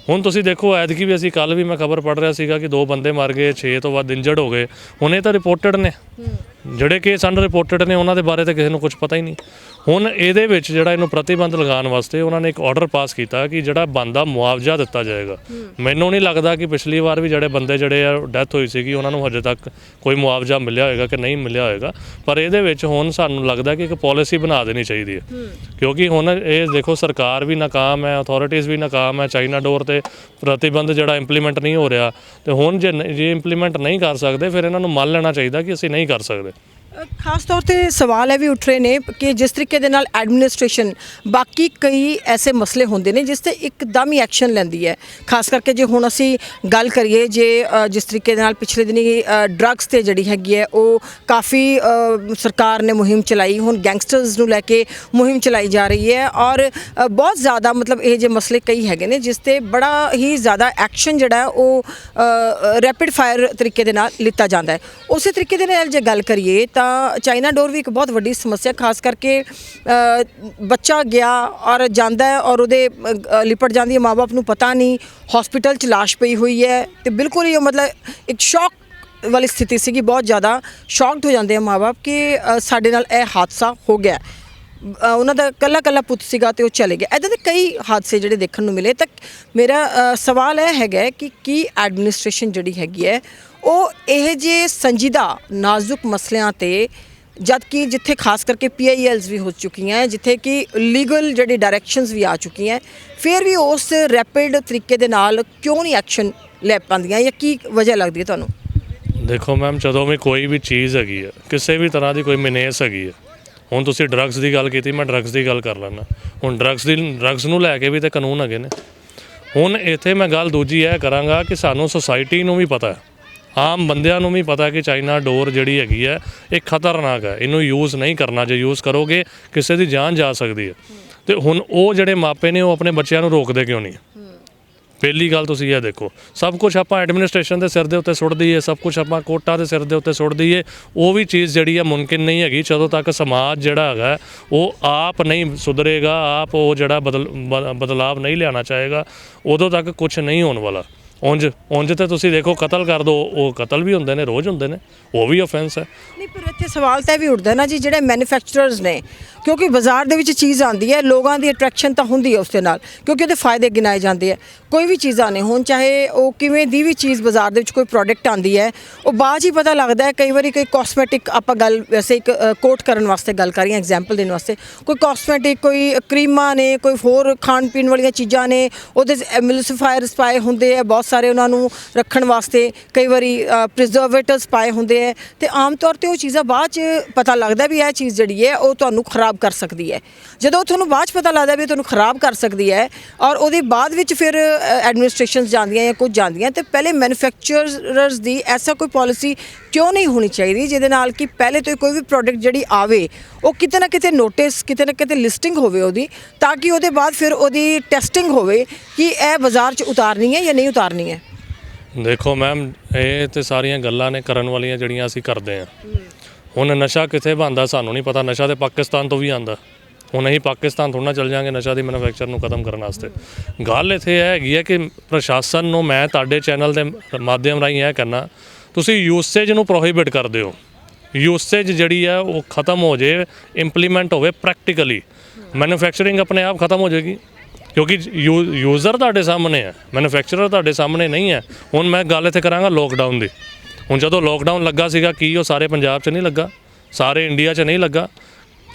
ਹੁਣ ਤੁਸੀਂ ਦੇਖੋ, ਐਤਕੀ ਵੀ ਅਸੀਂ ਕੱਲ ਵੀ ਮੈਂ ਖਬਰ ਪੜ੍ਹ ਰਿਹਾ ਸੀਗਾ ਕਿ ਦੋ ਬੰਦੇ ਮਰ ਗਏ 6 ਤੋਂ ਵੱਧ ਇੰਜਰਡ ਹੋ ਗਏ। ਹੁਣ ਇਹ ਤਾਂ ਰਿਪੋਰਟਡ ਨੇ। ਜਿਹੜੇ ਕੇਸ ਅੰਡਰ ਰਿਪੋਰਟਡ ਨੇ ਉਹਨਾਂ ਦੇ ਬਾਰੇ ਤਾਂ ਕਿਸੇ ਨੂੰ ਕੁਝ ਪਤਾ ਹੀ ਨਹੀਂ। ਹੁਣ ਇਹਦੇ ਵਿੱਚ ਜਿਹੜਾ ਇਹਨੂੰ ਪ੍ਰਤੀਬੰਧ ਲਗਾਉਣ ਵਾਸਤੇ ਉਹਨਾਂ ਨੇ ਇੱਕ ਆਰਡਰ ਪਾਸ ਕੀਤਾ ਕਿ ਜਿਹੜਾ ਬੰਦਾ ਮੁਆਵਜ਼ਾ ਦਿੱਤਾ ਜਾਏਗਾ। ਮੈਨੂੰ ਨਹੀਂ ਲੱਗਦਾ ਕਿ ਪਿਛਲੀ ਵਾਰ ਵੀ ਜਿਹੜੇ ਬੰਦੇ ਜਿਹੜੇ ਆ ਡੈਥ ਹੋਈ ਸੀਗੀ ਉਹਨਾਂ ਨੂੰ ਹਜੇ ਤੱਕ ਕੋਈ ਮੁਆਵਜ਼ਾ ਮਿਲਿਆ ਹੋਏਗਾ ਕਿ ਨਹੀਂ ਮਿਲਿਆ ਹੋਏਗਾ। ਪਰ ਇਹਦੇ ਵਿੱਚ ਹੁਣ ਸਾਨੂੰ ਲੱਗਦਾ ਕਿ ਇੱਕ ਪਾਲਿਸੀ ਬਣਾ ਦੇਣੀ ਚਾਹੀਦੀ ਹੈ। ਕਿਉਂਕਿ ਹੁਣ ਇਹ ਦੇਖੋ ਸਰਕਾਰ ਵੀ ਨਾਕਾਮ ਹੈ ਅਥਾਰਟੀਆਂ ਵੀ ਨਾਕਾਮ ਹੈ ਚਾਈਨਾ ਡੋਰ ਤੇ ਪ੍ਰਤੀਬੰਧ ਜਿਹੜਾ ਇੰਪਲੀਮੈਂਟ ਨਹੀਂ ਹੋ ਰਿਹਾ। ਤੇ ਹੁਣ ਜੇ ਜੇ ਇੰਪਲੀਮੈਂਟ ਨਹੀਂ ਕਰ ਸਕਦੇ ਫਿਰ ਇਹਨਾਂ ਨੂੰ ਮੰਨ ਲੈਣਾ ਚਾਹੀਦਾ ਕਿ ਅਸੀਂ ਨਹੀਂ ਕਰ ਸਕਦੇ। ਖਾਸ ਤੌਰ ਤੇ ਸਵਾਲ ਇਹ ਵੀ ਉੱਠ ਰਹੇ ਨੇ ਕਿ ਜਿਸ ਤਰੀਕੇ ਦੇ ਨਾਲ ਐਡਮਿਨਿਸਟ੍ਰੇਸ਼ਨ ਬਾਕੀ ਕਈ ਐਸੇ ਮਸਲੇ ਹੁੰਦੇ ਨੇ ਜਿਸ ਤੇ ਇੱਕਦਮ ਹੀ ਐਕਸ਼ਨ ਲੈਂਦੀ ਹੈ। ਖਾਸ ਕਰਕੇ ਜੇ ਹੁਣ ਅਸੀਂ ਗੱਲ ਕਰੀਏ ਜੇ ਜਿਸ ਤਰੀਕੇ ਦੇ ਨਾਲ ਪਿਛਲੇ ਦਿਨੀ ਡਰੱਗਸ ਤੇ ਜਿਹੜੀ ਹੈਗੀ ਹੈ, ਉਹ ਕਾਫੀ ਸਰਕਾਰ ਨੇ ਮੁਹਿੰਮ ਚਲਾਈ, ਹੁਣ ਗੈਂਗਸਟਰਸ ਨੂੰ ਲੈ ਕੇ ਮੁਹਿੰਮ ਚਲਾਈ ਜਾ ਰਹੀ ਹੈ ਔਰ ਬਹੁਤ ਜ਼ਿਆਦਾ ਮਤਲਬ ਇਹ ਜੇ ਮਸਲੇ ਕਈ ਹੈਗੇ ਨੇ ਜਿਸ ਤੇ ਬੜਾ ਹੀ ਜ਼ਿਆਦਾ ਐਕਸ਼ਨ ਜਿਹੜਾ ਉਹ ਰੈਪਿਡ ਫਾਇਰ ਤਰੀਕੇ ਦੇ ਨਾਲ ਲਿੱਤਾ ਜਾਂਦਾ ਹੈ। ਉਸੇ ਤਰੀਕੇ ਦੇ ਨਾਲ ਜੇ ਗੱਲ ਕਰੀਏ ਤਾਂ ਚਾਈਨਾ ਡੋਰ ਵੀ ਇੱਕ ਬਹੁਤ ਵੱਡੀ ਸਮੱਸਿਆ, ਖਾਸ ਕਰਕੇ ਬੱਚਾ ਗਿਆ ਔਰ ਜਾਂਦਾ ਹੈ ਔਰ ਉਹਦੇ ਲਿਪਟ ਜਾਂਦੀ ਹੈ ਮਾਪੇ ਨੂੰ ਪਤਾ ਨਹੀਂ ਹਸਪੀਟਲ ਚ ਲਾਸ਼ ਪਈ ਹੋਈ ਹੈ ਤੇ ਬਿਲਕੁਲ ਹੀ ਉਹ ਮਤਲਬ ਇੱਕ ਸ਼ੌਕ ਵਾਲੀ ਸਥਿਤੀ ਸੀਗੀ, ਬਹੁਤ ਜ਼ਿਆਦਾ ਸ਼ੌਕਡ ਹੋ ਜਾਂਦੇ ਆ ਮਾਪੇ ਕਿ ਸਾਡੇ ਨਾਲ ਇਹ ਹਾਦਸਾ ਹੋ ਗਿਆ। ਉਹਨਾਂ ਦਾ ਕੱਲਾ ਕੱਲਾ ਪੁੱਤ ਸੀਗਾ ਤੇ ਉਹ ਚਲੇ ਗਿਆ। ਇਦਾਂ ਦੇ ਕਈ ਹਾਦਸੇ ਜਿਹੜੇ ਦੇਖਣ ਨੂੰ ਮਿਲੇ, ਤਾਂ ਮੇਰਾ ਸਵਾਲ ਇਹ ਹੈਗਾ ਕਿ ਕੀ ਐਡਮਿਨਿਸਟ੍ਰੇਸ਼ਨ ਜਿਹੜੀ ਹੈਗੀ ਹੈ ਉਹ ਇਹ ਜੇ ਸੰਜੀਦਾ ਨਾਜ਼ੁਕ ਮਸਲਿਆਂ ਤੇ ਜਦ ਕਿ ਜਿੱਥੇ ਖਾਸ ਕਰਕੇ ਪੀਆਈਐਲਸ ਵੀ ਹੋ ਚੁੱਕੀਆਂ ਜਿੱਥੇ ਕਿ ਲੀਗਲ ਜਿਹੜੀ ਡਾਇਰੈਕਸ਼ਨਸ ਵੀ ਆ ਚੁੱਕੀਆਂ ਫਿਰ ਵੀ ਉਸ ਰੈਪਿਡ ਤਰੀਕੇ ਦੇ ਨਾਲ ਕਿਉਂ ਨਹੀਂ ਐਕਸ਼ਨ ਲੈ ਪਾਉਂਦੀਆਂ ਜਾਂ ਕੀ ਵਜ੍ਹਾ ਲੱਗਦੀ ਹੈ ਤੁਹਾਨੂੰ? ਦੇਖੋ ਮੈਮ ਜਦੋਂ ਵੀ ਕੋਈ ਵੀ ਚੀਜ਼ ਹੈਗੀ ਹੈ ਕਿਸੇ ਵੀ ਤਰ੍ਹਾਂ ਦੀ ਕੋਈ ਮਿਨੇਸ ਹੈਗੀ ਹੈ ਹੁਣ ਤੁਸੀਂ ਡਰੱਗਸ ਦੀ ਗੱਲ ਕੀਤੀ, ਮੈਂ ਡਰੱਗਸ ਦੀ ਗੱਲ ਕਰ ਲੈਣਾ ਹੁਣ ਡਰੱਗਸ ਦੀ ਡਰੱਗਸ ਨੂੰ ਲੈ ਕੇ ਵੀ ਤੇ ਕਾਨੂੰਨ ਹੈਗੇ ਨੇ। ਹੁਣ ਇੱਥੇ ਮੈਂ ਗੱਲ ਦੂਜੀ ਇਹ ਕਰਾਂਗਾ ਕਿ ਸਾਨੂੰ ਸੁਸਾਇਟੀ ਨੂੰ ਵੀ ਪਤਾ ਹੈ ਆਮ ਬੰਦਿਆਂ ਨੂੰ ਵੀ ਪਤਾ ਕਿ ਚਾਈਨਾ ਡੋਰ ਜਿਹੜੀ ਹੈਗੀ ਹੈ, ਇਹ ਖਤਰਨਾਕ ਹੈ। ਇਹਨੂੰ ਯੂਜ਼ ਨਹੀਂ ਕਰਨਾ, ਜੇ ਯੂਜ਼ ਕਰੋਗੇ, ਕਿਸੇ ਦੀ ਜਾਨ ਜਾ ਸਕਦੀ ਹੈ। ਤੇ ਹੁਣ ਉਹ ਜਿਹੜੇ ਮਾਪੇ ਨੇ, ਉਹ ਆਪਣੇ ਬੱਚਿਆਂ ਨੂੰ ਰੋਕਦੇ ਕਿਉਂ ਨਹੀਂ? ਪਹਿਲੀ ਗੱਲ ਤੁਸੀਂ ਇਹ ਦੇਖੋ, ਸਭ ਕੁਝ ਆਪਾਂ ਐਡਮਿਨਿਸਟ੍ਰੇਸ਼ਨ ਦੇ ਸਿਰ ਦੇ ਉੱਤੇ ਸੁੱਟ ਦਈਏ, ਸਭ ਕੁਝ ਆਪਾਂ ਕੋਰਟਾਂ ਦੇ ਸਿਰ ਦੇ ਉੱਤੇ ਸੁੱਟ ਦਈਏ, ਉਹ ਵੀ ਚੀਜ਼ ਜਿਹੜੀ ਹੈ ਮੁਮਕਿਨ ਨਹੀਂ ਹੈਗੀ। ਜਦੋਂ ਤੱਕ ਸਮਾਜ ਜਿਹੜਾ ਹੈਗਾ, ਉਹ ਆਪ ਨਹੀਂ ਸੁਧਰੇਗਾ, ਆਪ ਉਹ ਜਿਹੜਾ ਬਦਲ, ਬ- ਬਦਲਾਵ ਨਹੀਂ ਲਿਆਉਣਾ ਚਾਹੇਗਾ, ਉਦੋਂ ਤੱਕ ਕੁਝ ਨਹੀਂ ਹੋਣ ਵਾਲਾ। ਉਂਝ ਉਂਝ ਤੇ ਤੁਸੀਂ ਦੇਖੋ ਕਤਲ ਕਰ ਦੋ, ਉਹ ਕਤਲ ਵੀ ਹੁੰਦੇ ਨੇ, ਰੋਜ਼ ਹੁੰਦੇ ਨੇ, ਉਹ ਵੀ ਆਫੈਂਸ ਹੈ। ਨਹੀਂ, ਪਰ ਇੱਥੇ ਸਵਾਲ ਤਾਂ ਇਹ ਵੀ ਉੱਠਦਾ ਨਾ ਜੀ, ਜਿਹੜੇ ਮੈਨੂਫੈਕਚਰਰਸ ਨੇ, ਕਿਉਂਕਿ ਬਾਜ਼ਾਰ ਦੇ ਵਿੱਚ ਚੀਜ਼ ਆਉਂਦੀ ਹੈ, ਲੋਕਾਂ ਦੀ ਅਟਰੈਕਸ਼ਨ ਤਾਂ ਹੁੰਦੀ ਹੈ ਉਸ ਦੇ ਨਾਲ, ਕਿਉਂਕਿ ਉਹਦੇ ਫਾਇਦੇ ਗਿਣਾਏ ਜਾਂਦੇ ਆ। ਕੋਈ ਵੀ ਚੀਜ਼ਾਂ ਨੇ ਹੁਣ, ਚਾਹੇ ਉਹ ਕਿਵੇਂ ਦੀ ਵੀ ਚੀਜ਼ ਬਾਜ਼ਾਰ ਦੇ ਵਿੱਚ ਕੋਈ ਪ੍ਰੋਡਕਟ ਆਉਂਦੀ ਹੈ, ਉਹ ਬਾਅਦ 'ਚ ਹੀ ਪਤਾ ਲੱਗਦਾ ਹੈ, ਕਈ ਵਾਰੀ ਕੋਈ ਕਾਸਮੈਟਿਕ ਆਪਾਂ ਗੱਲ ਵੈਸੇ ਇੱਕ ਕੋਟ ਕਰਨ ਵਾਸਤੇ ਗੱਲ ਕਰ ਰਹੀ ਹਾਂ ਐਗਜ਼ਾਮਪਲ ਦੇਣ ਵਾਸਤੇ, ਕੋਈ ਕਾਸਮੈਟਿਕ ਕੋਈ ਕਰੀਮਾਂ ਨੇ, ਕੋਈ ਹੋਰ ਖਾਣ ਪੀਣ ਵਾਲੀਆਂ ਚੀਜ਼ਾਂ ਨੇ, ਉਹਦੇ ਐਮਿਲਸੀਫਾਇਰਸ ਪਾਏ ਹੁੰਦੇ ਆ ਬਹੁਤ ਸਾਰੇ ਉਹਨਾਂ ਨੂੰ ਰੱਖਣ ਵਾਸਤੇ, ਕਈ ਵਾਰੀ ਪ੍ਰੀਜ਼ਰਵੇਟਿਵਸ ਪਾਏ ਹੁੰਦੇ ਆ ਤੇ ਆਮ ਤੌਰ ਤੇ ਉਹ ਚੀਜ਼ਾਂ ਬਾਅਦ ਚ ਪਤਾ ਲੱਗਦਾ ਵੀ ਇਹ ਚੀਜ਼ ਜਿਹੜੀ ਹੈ, ਉਹ ਤੁਹਾਨੂੰ ਖਰਾਬ ਕਰ ਸਕਦੀ ਹੈ। ਜਦੋਂ ਤੁਹਾਨੂੰ ਬਾਅਦ ਚ ਪਤਾ ਲੱਗਦਾ ਵੀ ਤੁਹਾਨੂੰ ਖਰਾਬ ਕਰ ਸਕਦੀ ਹੈ, ਔਰ ਉਹਦੇ ਬਾਅਦ ਵਿੱਚ ਫਿਰ ਐਡਮਿਨਿਸਟ੍ਰੇਸ਼ਨਸ ਜਾਂਦੀਆਂ ਜਾਂ ਕੁਝ ਜਾਂਦੀਆਂ ਤੇ ਪਹਿਲੇ ਮੈਨੂਫੈਕਚਰਰਸ ਦੀ ਐਸਾ ਕੋਈ ਪਾਲਿਸੀ ਕਿਉਂ ਨਹੀਂ ਹੋਣੀ ਚਾਹੀਦੀ ਜਿਹਦੇ ਨਾਲ ਕਿ ਪਹਿਲੇ ਤੋਂ ਹੀ ਕੋਈ ਵੀ ਪ੍ਰੋਡਕਟ ਜਿਹੜੀ ਆਵੇ ਉਹ ਕਿਤੇ ਨਾ ਕਿਤੇ ਨੋਟਿਸ ਕਿਤੇ ਨਾ ਕਿਤੇ ਲਿਸਟਿੰਗ ਹੋਵੇ ਉਹਦੀ ਤਾਂ ਕਿ ਉਹਦੇ ਬਾਅਦ ਫਿਰ ਉਹਦੀ ਟੈਸਟਿੰਗ ਹੋਵੇ ਕਿ ਇਹ ਬਾਜ਼ਾਰ 'ਚ ਉਤਾਰਨੀ ਹੈ ਜਾਂ ਨਹੀਂ ਉਤਾਰਨੀ ਹੈ। ਦੇਖੋ ਮੈਮ ਇਹ ਤੇ ਸਾਰੀਆਂ ਗੱਲਾਂ ਨੇ ਕਰਨ ਵਾਲੀਆਂ ਜਿਹੜੀਆਂ ਅਸੀਂ ਕਰਦੇ ਆ ਹੁਣ ਨਸ਼ਾ ਕਿੱਥੇ ਬਣਦਾ ਸਾਨੂੰ ਨਹੀਂ ਪਤਾ ਨਸ਼ਾ ਤੇ ਪਾਕਿਸਤਾਨ ਤੋਂ ਵੀ ਆਂਦਾ ਹੁਣ ਅਸੀਂ ਪਾਕਿਸਤਾਨ ਥੋੜ੍ਹਾ ਚੱਲ ਜਾਾਂਗੇ ਨਸ਼ਾ ਦੀ ਮੈਨੂਫੈਕਚਰ ਨੂੰ ਖਤਮ ਕਰਨ ਵਾਸਤੇ। ਗੱਲ ਇੱਥੇ ਇਹ ਹੈਗੀ ਹੈ ਕਿ ਪ੍ਰਸ਼ਾਸਨ ਨੂੰ ਮੈਂ ਤੁਹਾਡੇ ਚੈਨਲ ਦੇ ਮਾਧਿਅਮ ਰਾਹੀਂ ਇਹ ਕਰਨਾ ਤੁਸੀਂ ਯੂਸੇਜ ਨੂੰ ਪ੍ਰੋਹਿਬਿਟ ਕਰ ਦਿਓ ਯੂਸੇਜ ਜਿਹੜੀ ਹੈ ਉਹ ਖਤਮ ਹੋ ਜੇ ਇੰਪਲੀਮੈਂਟ ਹੋਵੇ ਪ੍ਰੈਕਟੀਕਲੀ ਮੈਨੂਫੈਕਚਰਿੰਗ ਆਪਣੇ ਆਪ ਖਤਮ ਹੋ ਜਾਏਗੀ। ਕਿਉਂਕਿ ਯੂਜ਼ਰ ਤੁਹਾਡੇ ਸਾਹਮਣੇ ਹੈ ਮੈਨੂਫੈਕਚਰਰ ਤੁਹਾਡੇ ਸਾਹਮਣੇ ਨਹੀਂ ਹੈ। ਹੁਣ ਮੈਂ ਗੱਲ ਇੱਥੇ ਕਰਾਂਗਾ ਲੋਕਡਾਊਨ ਦੀ। ਹੁਣ ਜਦੋਂ ਲੋਕਡਾਊਨ ਲੱਗਾ ਸੀਗਾ, ਕੀ ਉਹ ਸਾਰੇ ਪੰਜਾਬ 'ਚ ਨਹੀਂ ਲੱਗਾ? ਸਾਰੇ ਇੰਡੀਆ 'ਚ ਨਹੀਂ ਲੱਗਾ?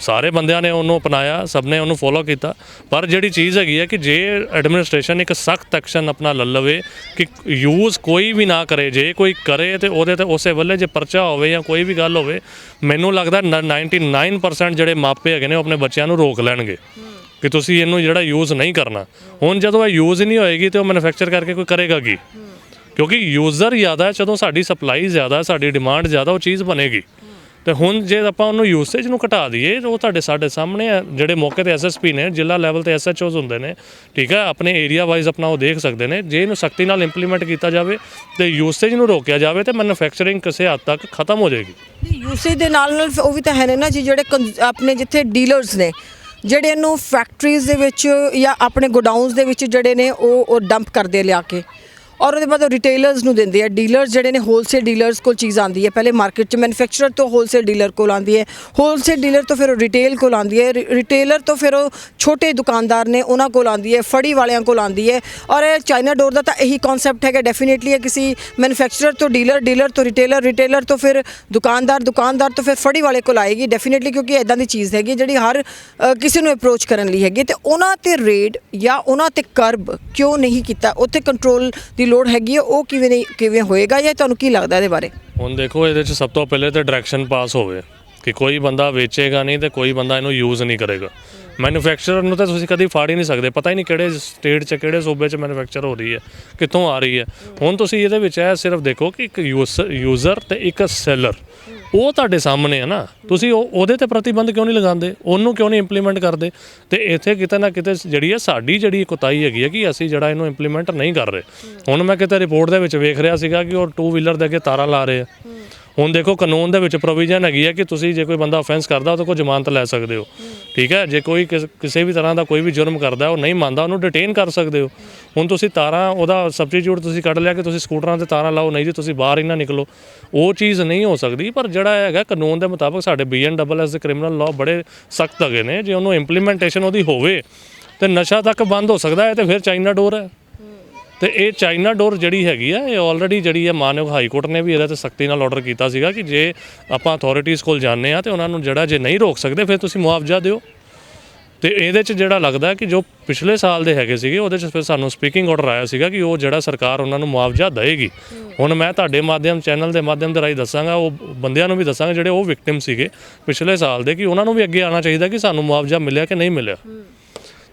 ਸਾਰੇ ਬੰਦਿਆਂ ਨੇ ਉਹਨੂੰ ਅਪਣਾਇਆ, ਸਭ ਨੇ ਉਹਨੂੰ ਫੋਲੋ ਕੀਤਾ। ਪਰ ਜਿਹੜੀ ਚੀਜ਼ ਹੈਗੀ ਹੈ ਕਿ ਜੇ ਐਡਮਿਨਿਸਟ੍ਰੇਸ਼ਨ ਇੱਕ ਸਖਤ ਐਕਸ਼ਨ ਆਪਣਾ ਲੈ ਲਵੇ ਕਿ ਯੂਜ਼ ਕੋਈ ਵੀ ਨਾ ਕਰੇ, ਜੇ ਕੋਈ ਕਰੇ ਤੇ ਉਹਦੇ ਤੇ ਉਸੇ ਵੇਲੇ ਜੇ ਪਰਚਾ ਹੋਵੇ ਜਾਂ ਕੋਈ ਵੀ ਗੱਲ ਹੋਵੇ, ਮੈਨੂੰ ਲੱਗਦਾ ਨ- 99% ਜਿਹੜੇ ਮਾਪੇ ਹੈਗੇ ਨੇ ਉਹ ਆਪਣੇ ਬੱਚਿਆਂ ਨੂੰ ਰੋਕ ਲੈਣਗੇ ਕਿ ਤੁਸੀਂ ਇਹਨੂੰ ਜਿਹੜਾ ਯੂਜ਼ ਨਹੀਂ ਕਰਨਾ। ਹੁਣ ਜਦੋਂ ਇਹ ਯੂਜ਼ ਨਹੀਂ ਹੋਏਗੀ ਤੇ ਉਹ ਮੈਨੂਫੈਕਚਰ ਕਰਕੇ ਕੋਈ ਕਰੇਗਾ ਕੀ? ਕਿਉਂਕਿ ਯੂਜ਼ਰ ਜ਼ਿਆਦਾ ਹੈ, ਜਦੋਂ ਸਾਡੀ ਸਪਲਾਈ ਜ਼ਿਆਦਾ ਸਾਡੀ ਡਿਮਾਂਡ ਜ਼ਿਆਦਾ, ਉਹ ਚੀਜ਼ ਬਣੇਗੀ। ਤੇ ਹੁਣ ਜੇ ਆਪਾਂ ਉਹਨੂੰ ਯੂਸੇਜ ਨੂੰ ਘਟਾ ਦਈਏ, ਉਹ ਤੁਹਾਡੇ ਸਾਡੇ ਸਾਹਮਣੇ ਹੈ ਜਿਹੜੇ ਮੌਕੇ ਤੇ ਐਸਐਸਪੀ ਨੇ, ਜ਼ਿਲ੍ਹਾ ਲੈਵਲ ਤੇ ਐਸਐਚਓਜ਼ ਹੁੰਦੇ ਨੇ, ਠੀਕ ਹੈ ਆਪਣੇ ਏਰੀਆ ਵਾਈਜ਼ ਆਪਣਾ ਉਹ ਦੇਖ ਸਕਦੇ ਨੇ, ਜੇ ਇਹਨੂੰ ਸਖਤੀ ਨਾਲ ਇੰਪਲੀਮੈਂਟ ਕੀਤਾ ਜਾਵੇ ਤੇ ਯੂਸੇਜ ਨੂੰ ਰੋਕਿਆ ਜਾਵੇ ਤੇ ਮੈਨੂਫੈਕਚਰਿੰਗ ਕਿਸੇ ਹੱਦ ਤੱਕ ਖਤਮ ਹੋ ਜਾਏਗੀ। ਯੂਸੇਜ ਦੇ ਨਾਲ ਨਾਲ ਉਹ ਵੀ ਤਾਂ ਹੈ ਨਾ ਜੀ, ਜਿਹੜੇ ਆਪਣੇ ਜਿੱਥੇ ਡੀਲਰਸ ਨੇ, ਜਿਹੜੇ ਇਹਨੂੰ ਫੈਕਟਰੀਜ਼ ਦੇ ਵਿੱਚ ਜਾਂ ਆਪਣੇ ਗੋਡਾਊਨਸ ਦੇ ਵਿੱਚ ਜਿਹੜੇ ਨੇ, ਉਹ ਉਹ ਡੰਪ ਕਰਦੇ ਲਿਆ ਕੇ। ਔਰ ਉਹਦੇ ਬਾਅਦ ਉਹ ਰਿਟੇਲਰਸ ਨੂੰ ਦਿੰਦੇ ਆ ਡੀਲਰਸ ਜਿਹੜੇ ਨੇ ਹੋਲਸੇਲ ਡੀਲਰਸ ਕੋਲ ਚੀਜ਼ ਆਉਂਦੀ ਹੈ। ਪਹਿਲੇ ਮਾਰਕੀਟ 'ਚ ਮੈਨੂਫੈਕਚਰਰ ਤੋਂ ਹੋਲਸੇਲ ਡੀਲਰ ਕੋਲ ਆਉਂਦੀ ਹੈ। ਹੋਲਸੇਲ ਡੀਲਰ ਤੋਂ ਫਿਰ ਉਹ ਰਿਟੇਲ ਕੋਲ ਆਉਂਦੀ ਹੈ। ਰਿਟੇਲਰ ਤੋਂ ਫਿਰ ਉਹ ਛੋਟੇ ਦੁਕਾਨਦਾਰ ਨੇ ਉਹਨਾਂ ਕੋਲ ਆਉਂਦੀ ਹੈ। ਫੜੀ ਵਾਲਿਆਂ ਕੋਲ ਆਉਂਦੀ ਹੈ। ਔਰ ਇਹ ਚਾਈਨਾ ਡੋਰ ਦਾ ਤਾਂ ਇਹੀ ਕਨਸੈਪਟ ਹੈਗਾ। ਡੈਫੀਨੇਟਲੀ ਇਹ ਕਿਸੇ ਮੈਨੂਫੈਕਚਰਰ ਤੋਂ ਡੀਲਰ ਡੀਲਰ ਤੋਂ ਰਿਟੇਲਰ ਰਿਟੇਲਰ ਤੋਂ ਫਿਰ ਦੁਕਾਨਦਾਰ ਦੁਕਾਨਦਾਰ ਤੋਂ ਫਿਰ ਫੜੀ ਵਾਲੇ ਕੋਲ ਆਏਗੀ। ਡੈਫੀਨੇਟਲੀ ਕਿਉਂਕਿ ਇਦਾਂ ਦੀ ਚੀਜ਼ ਹੈਗੀ ਜਿਹੜੀ ਹਰ ਕਿਸੇ ਨੂੰ ਅਪਰੋਚ ਕਰਨ ਲਈ ਹੈਗੀ ਤੇ ਉਹਨਾਂ ਤੇ ਰੇਡ ਜਾਂ ਉਹਨਾਂ ਤੇ ਕਰਬ ਕਿਉਂ ਨਹੀਂ ਕੀਤਾ? ਉੱਥੇ ਕੰਟਰੋਲ ਦੀ ਲੋੜ ਹੈਗੀ ਹੈ ਉਹ ਕਿਵੇਂ ਨਹੀਂ, ਕਿਵੇਂ ਹੋਏਗਾ ਜਾਂ ਤੁਹਾਨੂੰ ਕੀ ਲੱਗਦਾ ਇਹਦੇ ਬਾਰੇ? ਹੁਣ ਦੇਖੋ, ਇਹਦੇ 'ਚ ਸਭ ਤੋਂ ਪਹਿਲੇ ਤਾਂ ਡਾਇਰੈਕਸ਼ਨ ਪਾਸ ਹੋਵੇ, ਕਿ ਕੋਈ ਬੰਦਾ ਵੇਚੇਗਾ ਨਹੀਂ ਤੇ ਕੋਈ ਬੰਦਾ ਇਹਨੂੰ ਯੂਜ਼ ਨਹੀਂ ਕਰੇਗਾ। ਮੈਨੂਫੈਕਚਰਰ ਨੂੰ ਤਾਂ ਤੁਸੀਂ ਕਦੀ ਫਾੜ ਹੀ ਨਹੀਂ ਸਕਦੇ, ਪਤਾ ਹੀ ਨਹੀਂ ਕਿਹੜੇ ਸਟੇਟ 'ਚ, ਕਿਹੜੇ ਸੂਬੇ 'ਚ ਮੈਨੂਫੈਕਚਰ ਹੋ ਰਹੀ ਹੈ, ਕਿੱਥੋਂ ਆ ਰਹੀ ਹੈ। ਹੁਣ ਤੁਸੀਂ ਇਹਦੇ ਵਿੱਚ ਇਹ ਸਿਰਫ ਦੇਖੋ ਕਿ ਇੱਕ ਯੂਜ਼ਰ ਤੇ ਇੱਕ ਸੈਲਰ ਉਹ ਤੁਹਾਡੇ ਸਾਹਮਣੇ ਆ ਨਾ। ਤੁਸੀਂ ਉਹ ਉਹਦੇ ਤੇ ਪ੍ਰਤੀਬੰਧ ਕਿਉਂ ਨਹੀਂ ਲਗਾਉਂਦੇ? ਉਹਨੂੰ ਕਿਉਂ ਨਹੀਂ ਇੰਪਲੀਮੈਂਟ ਕਰਦੇ? ਤੇ ਇੱਥੇ ਕਿਤੇ ਨਾ ਕਿਤੇ ਜਿਹੜੀ ਹੈ ਸਾਡੀ ਜਿਹੜੀ ਕੁਤਾਈ ਹੈਗੀ ਹੈ ਕਿ ਅਸੀਂ ਜਿਹੜਾ ਇਹਨੂੰ ਇੰਪਲੀਮੈਂਟ ਨਹੀਂ ਕਰ ਰਹੇ। ਹੁਣ ਮੈਂ ਕਿਤੇ ਰਿਪੋਰਟ ਦੇ ਵਿੱਚ ਵੇਖ ਰਿਹਾ ਸੀਗਾ ਕਿ ਉਹ ਟੂ ਵੀਲਰ ਦੇ ਅੱਗੇ ਤਾਰਾਂ ਲਾ ਰਹੇ ਆ। ਹੁਣ ਦੇਖੋ ਕਾਨੂੰਨ ਦੇ ਵਿੱਚ ਪ੍ਰੋਵੀਜ਼ਨ ਹੈਗੀ ਹੈ ਕਿ ਤੁਸੀਂ ਜੇ ਕੋਈ ਬੰਦਾ ਆਫੈਂਸ ਕਰਦਾ, ਉਹਦੇ ਕੋਲ ਜ਼ਮਾਨਤ ਲੈ ਸਕਦੇ ਹੋ। ਠੀਕ ਹੈ? ਜੇ ਕੋਈ ਕਿਸ- ਕਿਸੇ ਵੀ ਤਰ੍ਹਾਂ ਦਾ ਕੋਈ ਵੀ ਜੁਰਮ ਕਰਦਾ, ਉਹ ਨਹੀਂ ਮੰਨਦਾ, ਉਹਨੂੰ ਡਿਟੇਨ ਕਰ ਸਕਦੇ ਹੋ। ਹੁਣ ਤੁਸੀਂ ਤਾਰਾਂ, ਉਹਦਾ ਸਬਸਟੀਟਿਊਟ ਤੁਸੀਂ ਕੱਢ ਲਿਆ ਕਿ ਤੁਸੀਂ ਸਕੂਟਰਾਂ ਤੇ ਤਾਰਾਂ ਲਾਓ, ਨਹੀਂ ਜੀ, ਤੁਸੀਂ ਬਾਹਰ ਹੀ ਨਾ ਨਿਕਲੋ। ਉਹ ਚੀਜ਼ ਨਹੀਂ ਹੋ ਸਕਦੀ, ਪਰ ਜਿਹੜਾ ਹੈਗਾ ਕਾਨੂੰਨ ਦੇ ਮੁਤਾਬਕ ਸਾਡੇ ਬੀਐਨਡਬਲਐਸ ਦੇ ਕ੍ਰਿਮੀਨਲ ਲਾਅ ਬੜੇ ਸਖਤ ਹੈਗੇ ਨੇ। ਜੇ ਉਹਨੂੰ ਇੰਪਲੀਮੈਂਟੇਸ਼ਨ ਉਹਦੀ ਹੋਵੇ, ਤੇ ਨਸ਼ਾ ਤੱਕ ਬੰਦ ਹੋ ਸਕਦਾ ਹੈ ਤੇ ਫਿਰ ਚਾਈਨਾ ਡੋਰ ਹੈ। ਤੇ ਇਹ ਚਾਈਨਾ ਡੋਰ ਜਿਹੜੀ ਹੈਗੀ ਆ, ਇਹ ਆਲਰੇਡੀ ਜਿਹੜੀ ਹੈ ਮਾਨਯੋਗ ਹਾਈ ਕੋਰਟ ਨੇ ਵੀ ਇਹਦੇ ਤੇ ਸਖਤੀ ਨਾਲ ਆਰਡਰ ਕੀਤਾ ਸੀਗਾ ਕਿ ਜੇ ਆਪਾਂ ਅਥਾਰਟੀਆਂ ਕੋਲ ਜਾਂਦੇ ਆ ਤੇ ਉਹਨਾਂ ਨੂੰ ਜਿਹੜਾ ਜੇ ਨਹੀਂ ਰੋਕ ਸਕਦੇ, ਫਿਰ ਤੁਸੀਂ ਮੁਆਵਜ਼ਾ ਦਿਓ। ਤੇ ਇਹਦੇ ਚ ਜਿਹੜਾ ਲੱਗਦਾ ਕਿ ਜੋ ਪਿਛਲੇ ਸਾਲ ਦੇ ਹੈਗੇ ਸੀਗੇ, ਉਹਦੇ ਚ ਫਿਰ ਸਾਨੂੰ ਸਪੀਕਿੰਗ ਆਰਡਰ ਆਇਆ ਸੀਗਾ ਕਿ ਉਹ ਜਿਹੜਾ ਸਰਕਾਰ ਉਹਨਾਂ ਨੂੰ ਮੁਆਵਜ਼ਾ ਦੇਏਗੀ। ਹੁਣ ਮੈਂ ਤੁਹਾਡੇ ਮਾਧਿਅਮ ਚੈਨਲ ਦੇ ਮਾਧਿਅਮ ਦੇ ਰਾਹੀਂ ਦੱਸਾਂਗਾ, ਉਹ ਬੰਦਿਆਂ ਨੂੰ ਵੀ ਦੱਸਾਂਗਾ ਜਿਹੜੇ ਉਹ ਵਿਕਟਿਮ ਸੀਗੇ ਪਿਛਲੇ ਸਾਲ ਦੇ, ਕਿ ਉਹਨਾਂ ਨੂੰ ਵੀ ਅੱਗੇ ਆਉਣਾ ਚਾਹੀਦਾ ਕਿ ਸਾਨੂੰ ਮੁਆਵਜ਼ਾ ਮਿਲਿਆ ਕਿ ਨਹੀਂ ਮਿਲਿਆ।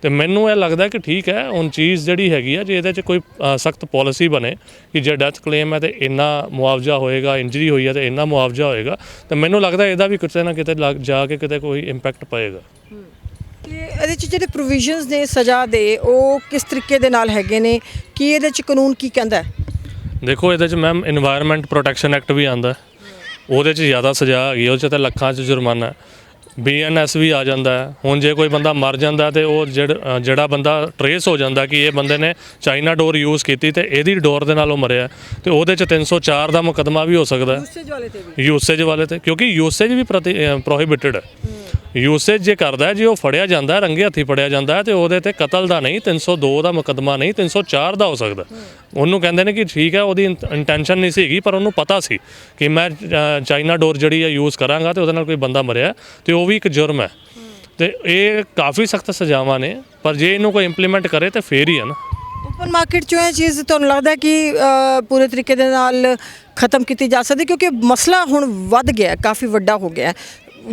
ਤੇ ਮੈਨੂੰ ਇਹ ਲੱਗਦਾ ਕਿ ਠੀਕ ਹੈ ਹੁਣ ਚੀਜ਼ ਜਿਹੜੀ ਹੈਗੀ ਆ ਜੇ ਇਹਦੇ 'ਚ ਕੋਈ ਸਖਤ ਪਾਲਿਸੀ ਬਣੇ ਕਿ ਜੇ ਡੈਥ ਕਲੇਮ ਹੈ ਤੇ ਇੰਨਾ ਮੁਆਵਜ਼ਾ ਹੋਏਗਾ ਇੰਜਰੀ ਹੋਈ ਹੈ ਤੇ ਇੰਨਾ ਮੁਆਵਜ਼ਾ ਹੋਏਗਾ ਤੇ ਮੈਨੂੰ ਲੱਗਦਾ ਇਹਦਾ ਵੀ ਕਿਤੇ ਨਾ ਕਿਤੇ ਜਾ ਕੇ ਕਿਤੇ ਕੋਈ ਇੰਪੈਕਟ ਪਏਗਾ। ਕਿ ਇਹਦੇ ਚ ਜਿਹੜੇ ਪ੍ਰੋਵੀਜ਼ਨਸ ਨੇ ਸਜ਼ਾ ਦੇ ਉਹ ਕਿਸ ਤਰੀਕੇ ਦੇ ਨਾਲ ਹੈਗੇ ਨੇ? ਕਿ ਇਹਦੇ ਚ ਕਾਨੂੰਨ ਕੀ ਕਹਿੰਦਾ ਦੇਖੋ ਇਹਦੇ ਚ ਮੈਮ এনवायरमेंट ਪ੍ਰੋਟੈਕਸ਼ਨ ਐਕਟ ਵੀ ਆਂਦਾ ਉਹਦੇ ਚ ਜ਼ਿਆਦਾ ਸਜ਼ਾ ਹੈਗੀ ਉਹਦੇ ਚ ਤਾਂ ਲੱਖਾਂ ਚ ਜੁਰਮਾਨਾ ਬੀਐਨਐਸ ਵੀ ਆ ਜਾਂਦਾ ਹੈ। ਹੁਣ ਜੇ ਕੋਈ ਬੰਦਾ ਮਰ ਜਾਂਦਾ ਤੇ ਉਹ ਜਿਹੜਾ ਜਿਹੜਾ ਬੰਦਾ ਟਰੇਸ ਹੋ ਜਾਂਦਾ ਕਿ ਇਹ ਬੰਦੇ ਨੇ ਚਾਈਨਾ ਡੋਰ ਯੂਜ਼ ਕੀਤੀ ਤੇ ਇਹਦੀ ਡੋਰ ਦੇ ਨਾਲ ਉਹ ਮਰਿਆ ਤੇ ਉਹਦੇ 'ਚ 304 ਦਾ ਮੁਕੱਦਮਾ ਵੀ ਹੋ ਸਕਦਾ ਯੂਸੇਜ ਵਾਲੇ ਤੇ ਵੀ? ਯੂਸੇਜ ਵਾਲੇ ਤੇ ਕਿਉਂਕਿ ਯੂਸੇਜ ਵੀ ਪ੍ਰੋਹਿਬਿਟਡ ਹੈ। ਯੂਸੇਜ ਜੇ ਕਰਦਾ ਜੇ ਉਹ ਫੜਿਆ ਜਾਂਦਾ ਰੰਗੇ ਹੱਥੀ ਫੜਿਆ ਜਾਂਦਾ ਤੇ ਉਹਦੇ ਤੇ ਕਤਲ ਦਾ ਨਹੀਂ 302 ਦਾ ਮੁਕੱਦਮਾ ਨਹੀਂ 304 ਦਾ ਹੋ ਸਕਦਾ ਉਹਨੂੰ ਕਹਿੰਦੇ ਨੇ ਕਿ ਠੀਕ ਹੈ ਉਹਦੀ ਇੰਟੈਂਸ਼ਨ ਨਹੀਂ ਸੀਗੀ ਪਰ ਉਹਨੂੰ ਪਤਾ ਸੀ ਕਿ ਮੈਂ ਚਾਈਨਾ ਡੋਰ ਜਿਹੜੀ ਹੈ ਯੂਜ਼ ਕਰਾਂਗਾ ਤੇ ਉਹਦੇ ਨਾਲ ਕੋਈ ਬੰਦਾ ਮਰਿਆ ਤੇ ਉਹ ਵੀ ਇੱਕ ਜੁਰਮ ਹੈ। ਤੇ ਇਹ ਕਾਫੀ ਸਖਤ ਸਜ਼ਾਵਾਂ ਨੇ ਪਰ ਜੇ ਇਹਨੂੰ ਕੋਈ ਇੰਪਲੀਮੈਂਟ ਕਰੇ ਤੇ ਫੇਰ ਹੀ ਹੈ ਨਾ। ਓਪਨ ਮਾਰਕੀਟ ਚੋਂ ਇਹ ਚੀਜ਼ ਤੁਹਾਨੂੰ ਲੱਗਦਾ ਕਿ ਪੂਰੇ ਤਰੀਕੇ ਦੇ ਨਾਲ ਖਤਮ ਕੀਤੀ ਜਾ ਸਕਦੀ ਕਿਉਂਕਿ ਮਸਲਾ ਹੁਣ ਵੱਧ ਗਿਆ ਕਾਫੀ ਵੱਡਾ ਹੋ ਗਿਆ।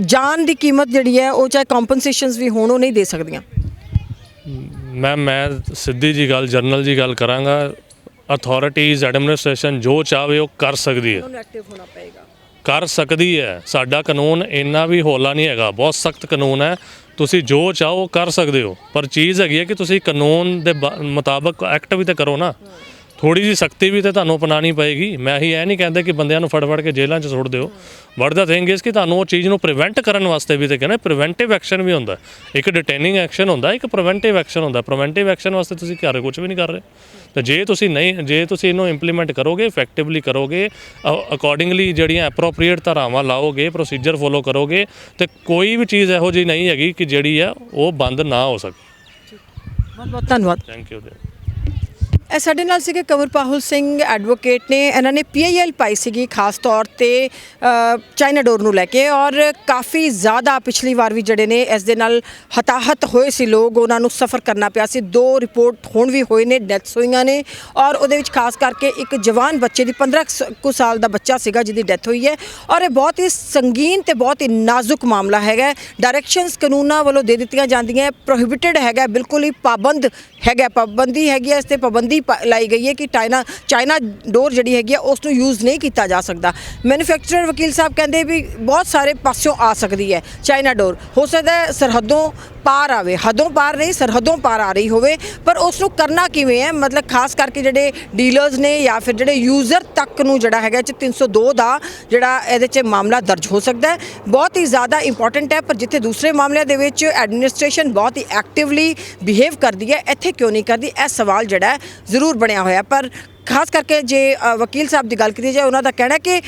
ਜਾਨ ਦੀ ਕੀਮਤ ਜਿਹੜੀ ਹੈ ਉਹ ਚਾਹੇ ਕੰਪਨਸੇਸ਼ਨਸ ਵੀ ਹੋਣ ਉਹ ਨਹੀਂ ਦੇ ਸਕਦੀਆਂ। ਮੈਂ ਮੈਂ ਸਿੱਧੀ ਜੀ ਗੱਲ ਜਰਨਲ ਜੀ ਗੱਲ ਕਰਾਂਗਾ ਅਥਾਰਟੀਜ਼ ਐਡਮਿਨਿਸਟ੍ਰੇਸ਼ਨ ਜੋ ਚਾਹਵੇ ਉਹ ਕਰ ਸਕਦੀ ਹੈ। ਉਹਨੂੰ ਐਕਟਿਵ ਹੋਣਾ ਪਏਗਾ। ਕਰ ਸਕਦੀ ਹੈ। ਸਾਡਾ ਕਾਨੂੰਨ ਇੰਨਾ ਵੀ ਹੌਲਾ ਨਹੀਂ ਹੈਗਾ। ਬਹੁਤ ਸਖਤ ਕਾਨੂੰਨ ਹੈ। ਤੁਸੀਂ ਜੋ ਚਾਹੋ ਕਰ ਸਕਦੇ ਹੋ। ਪਰ ਚੀਜ਼ ਹੈਗੀ ਹੈ ਕਿ ਤੁਸੀਂ ਕਾਨੂੰਨ ਦੇ ਬ- ਮੁਤਾਬਕ ਐਕਟ ਵੀ ਤਾਂ ਕਰੋ ਨਾ। ਥੋੜੀ ਜੀ ਸਖਤੀ ਵੀ ਤੇ ਤੁਹਾਨੂੰ ਅਪਣਾਣੀ ਪਏਗੀ। ਮੈਂ ਹੀ ਇਹ ਨਹੀਂ ਕਹਿੰਦਾ ਕਿ ਬੰਦਿਆਂ ਨੂੰ ਫੜ ਫੜ ਕੇ ਜੇਲ੍ਹਾਂ 'ਚ ਸੁੱਟ ਦਿਓ। ਬਟ ਦਾ ਥਿੰਗ ਇਸ ਕਿ ਤੁਹਾਨੂੰ ਉਹ ਚੀਜ਼ ਨੂੰ ਪ੍ਰੀਵੈਂਟ ਕਰਨ ਵਾਸਤੇ ਵੀ ਤੇ ਕਹਿੰਦਾ ਪ੍ਰੀਵੈਂਟਿਵ ਐਕਸ਼ਨ ਵੀ ਹੁੰਦਾ। ਇੱਕ ਡਿਟੇਨਿੰਗ ਐਕਸ਼ਨ ਹੁੰਦਾ ਇੱਕ ਪ੍ਰੀਵੈਂਟਿਵ ਐਕਸ਼ਨ ਹੁੰਦਾ। ਪ੍ਰੀਵੈਂਟਿਵ ਐਕਸ਼ਨ ਵਾਸਤੇ ਤੁਸੀਂ ਘਰ ਕੁਝ ਵੀ ਨਹੀਂ ਕਰ ਰਹੇ। ਤੇ ਜੇ ਤੁਸੀਂ ਨਹੀਂ ਜੇ ਤੁਸੀਂ ਇਹਨੂੰ ਇੰਪਲੀਮੈਂਟ ਕਰੋਗੇ ਇਫੈਕਟਿਵਲੀ ਕਰੋਗੇ ਅਕੋਰਡਿੰਗਲੀ ਜਿਹੜੀਆਂ ਐਪਰੋਪ੍ਰੀਏਟ ਧਾਰਾਵਾਂ ਲਾਓਗੇ ਪ੍ਰੋਸੀਜਰ ਫੋਲੋ ਕਰੋਗੇ ਤੇ ਕੋਈ ਵੀ ਚੀਜ਼ ਇਹੋ ਜਿਹੀ ਨਹੀਂ ਹੈਗੀ ਕਿ ਜਿਹੜੀ ਆ ਉਹ ਬੰਦ ਨਾ ਹੋ ਸਕੇ। ਬਹੁਤ ਬਹੁਤ ਧੰਨਵਾਦ ਥੈਂਕ ਯੂ ਇਹ ਸਾਡੇ ਨਾਲ ਸੀਗੇ ਕੰਵਰ ਪਾਹੁਲ ਸਿੰਘ ਐਡਵੋਕੇਟ ਨੇ। ਇਹਨਾਂ ਨੇ ਪੀਆਈਐਲ ਪਾਈ ਸੀਗੀ ਖਾਸ ਤੌਰ ਤੇ ਚਾਈਨਾ ਡੋਰ ਨੂੰ ਲੈ ਕੇ ਔਰ ਕਾਫੀ ਜ਼ਿਆਦਾ ਪਿਛਲੀ ਵਾਰ ਵੀ ਜਿਹੜੇ ਨੇ ਇਸ ਦੇ ਨਾਲ ਹਤਾਹਤ ਹੋਏ ਸੀ ਲੋਕ। ਉਹਨਾਂ ਨੂੰ ਸਫਰ ਕਰਨਾ ਪਿਆ ਸੀ। ਦੋ ਰਿਪੋਰਟ ਹੁਣ ਵੀ ਹੋਏ ਨੇ, ਡੈਥਸ ਹੋਈਆਂ ਨੇ ਔਰ ਉਹਦੇ ਵਿੱਚ ਖਾਸ ਕਰਕੇ ਇੱਕ ਜਵਾਨ ਬੱਚੇ ਦੀ 15 ਸ- ਕੁ ਸਾਲ ਦਾ ਬੱਚਾ ਸੀਗਾ ਜਿਹਦੀ ਡੈਥ ਹੋਈ ਹੈ ਔਰ ਇਹ ਬਹੁਤ ਹੀ ਸੰਗੀਨ ਤੇ ਬਹੁਤ ਹੀ ਨਾਜ਼ੁਕ ਮਾਮਲਾ ਹੈਗਾ। ਡਾਇਰੈਕਸ਼ਨਸ ਕਾਨੂੰਨਾਂ ਵੱਲੋਂ ਦੇ ਦਿੱਤੀਆਂ ਜਾਂਦੀਆਂ ਪ੍ਰੋਹਿਬਿਟਡ ਹੈਗਾ, ਬਿਲਕੁਲ ਹੀ ਪਾਬੰਦ ਹੈਗਾ, ਪਾਬੰਦੀ ਹੈਗੀ ਹੈ ਇਸ ਤੇ ਪਾਬੰਦੀ ਪਾ- ਲਾਈ ਗਈ ਹੈ ਕਿ ਚਾਈਨਾ ਚਾਈਨਾ ਡੋਰ ਜਿਹੜੀ ਹੈਗੀ ਹੈ ਉਸ ਨੂੰ ਯੂਜ਼ ਨਹੀਂ ਕੀਤਾ ਜਾ ਸਕਦਾ। ਮੈਨੂਫੈਕਚਰਰ ਵਕੀਲ ਸਾਹਿਬ ਕਹਿੰਦੇ ਵੀ ਬਹੁਤ ਸਾਰੇ ਪਾਸਿਓਂ ਆ ਸਕਦੀ ਹੈ ਚਾਈਨਾ ਡੋਰ। ਹੋ ਸਕਦਾ ਸਰਹੱਦੋਂ ਪਾਰ ਆਵੇ। ਹੱਦੋਂ ਪਾਰ ਨਹੀਂ, ਸਰਹੱਦੋਂ ਪਾਰ ਆ ਰਹੀ ਹੋਵੇ, ਪਰ ਉਸ ਨੂੰ ਕਰਨਾ ਕਿਵੇਂ ਹੈ? ਮਤਲਬ ਖਾਸ ਕਰਕੇ ਜਿਹੜੇ ਡੀਲਰਸ ਨੇ ਜਾਂ ਫਿਰ ਜਿਹੜੇ ਯੂਜ਼ਰ ਤੱਕ ਨੂੰ ਜਿਹੜਾ ਹੈਗਾ ਚ 302 ਦਾ ਜਿਹੜਾ ਇਹਦੇ 'ਚ ਮਾਮਲਾ ਦਰਜ ਹੋ ਸਕਦਾ ਹੈ। ਬਹੁਤ ਹੀ ਜ਼ਿਆਦਾ ਇੰਪੋਰਟੈਂਟ ਹੈ, ਪਰ ਜਿੱਥੇ ਦੂਸਰੇ ਮਾਮਲਿਆਂ ਦੇ ਵਿੱਚ ਐਡਮਿਨਿਸਟ੍ਰੇਸ਼ਨ ਬਹੁਤ ਹੀ ਐਕਟਿਵਲੀ ਬਿਹੇਵ ਕਰਦੀ ਹੈ, ਇੱਥੇ ਕਿਉਂ ਨਹੀਂ ਕਰਦੀ? ਇਹ ਸਵਾਲ ਜਿਹੜਾ ਜ਼ਰੂਰ ਬਣਿਆ ਹੋਇਆ। ਪਰ ਖਾਸ ਕਰਕੇ ਜੇ ਵਕੀਲ ਸਾਹਿਬ ਦੀ ਗੱਲ ਕੀਤੀ ਜਾਏ, ਉਹਨਾਂ ਦਾ ਕਹਿਣਾ ਕਿ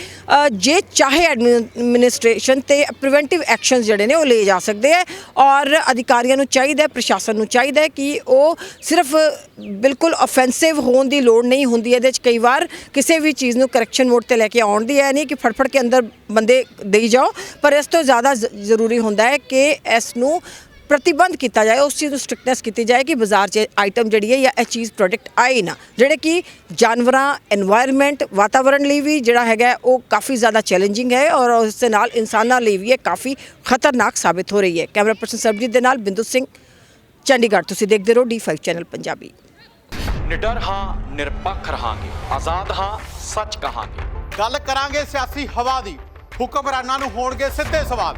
ਜੇ ਚਾਹੇ ਐਡਮਿਨਿਸਟ੍ਰੇਸ਼ਨ ਤੇ ਪ੍ਰੀਵੈਂਟਿਵ ਐਕਸ਼ਨਸ ਜਿਹੜੇ ਨੇ ਉਹ ਲਏ ਜਾ ਸਕਦੇ ਹੈ ਔਰ ਅਧਿਕਾਰੀਆਂ ਨੂੰ ਚਾਹੀਦਾ ਪ੍ਰਸ਼ਾਸਨ ਨੂੰ ਚਾਹੀਦਾ ਹੈ ਕਿ ਉਹ ਸਿਰਫ ਬਿਲਕੁਲ ਆਫੈਂਸਿਵ ਹੋਣ ਦੀ ਲੋੜ ਨਹੀਂ ਹੁੰਦੀ। ਇਹਦੇ ਵਿੱਚ ਕਈ ਵਾਰ ਕਿਸੇ ਵੀ ਚੀਜ਼ ਨੂੰ ਕਰੈਕਸ਼ਨ ਮੋਡ ਤੇ ਲੈ ਕੇ ਆਉਣ ਦੀ ਹੈ ਨਹੀਂ ਕਿ ਫੜਫੜ ਕੇ ਅੰਦਰ ਬੰਦੇ ਦੇਈ ਜਾਓ। ਪਰ ਇਸ ਤੋਂ ਜ਼ਿਆਦਾ ਜ਼ਰੂਰੀ ਹੁੰਦਾ ਹੈ ਕਿ ਇਸ ਨੂੰ ਪ੍ਰਤੀਬੰਧ ਕੀਤਾ ਜਾਏ ਉਸ ਚੀਜ਼ ਨੂੰ ਸਟ੍ਰਿਕਟਨੈਸ ਕੀਤੀ ਜਾਏ ਕਿ ਬਾਜ਼ਾਰ 'ਚ ਆਈਟਮ ਜਿਹੜੀ ਹੈ ਜਾਂ ਇਹ ਚੀਜ਼ ਪ੍ਰੋਡਕਟ ਆਏ ਨਾ। ਜਿਹੜੇ ਕਿ ਜਾਨਵਰਾਂ এনवायरमेंट ਵਾਤਾਵਰਣ ਲਈ ਵੀ ਜਿਹੜਾ ਹੈਗਾ ਉਹ ਕਾਫੀ ਜ਼ਿਆਦਾ ਚੈਲੰਜਿੰਗ ਹੈ ਔਰ ਉਸ ਦੇ ਨਾਲ ਇਨਸਾਨਾਂ ਲਈ ਵੀ ਇਹ ਕਾਫੀ ਖਤਰਨਾਕ ਸਾਬਿਤ ਹੋ ਰਹੀ ਹੈ। ਕੈਮਰਾ ਪਰਸਨ ਸਰਬਜੀਤ ਦੇ ਨਾਲ ਬਿੰਦੂ ਸਿੰਘ ਚੰਡੀਗੜ੍ਹ। ਤੁਸੀਂ ਦੇਖਦੇ ਰਹੋ D5 ਚੈਨਲ ਪੰਜਾਬੀ। ਨਿਡਰ ਹਾਂ ਨਿਰਪੱਖ ਰਹਾਂਗੇ। ਆਜ਼ਾਦ ਹਾਂ ਸੱਚ ਕਹਾਂਗੇ। ਗੱਲ ਕਰਾਂਗੇ ਸਿਆਸੀ ਹਵਾ ਦੀ। ਹੁਕਮਰਾਨਾਂ ਨੂੰ ਹੋਣਗੇ ਸਿੱਧੇ ਸਵਾਲ।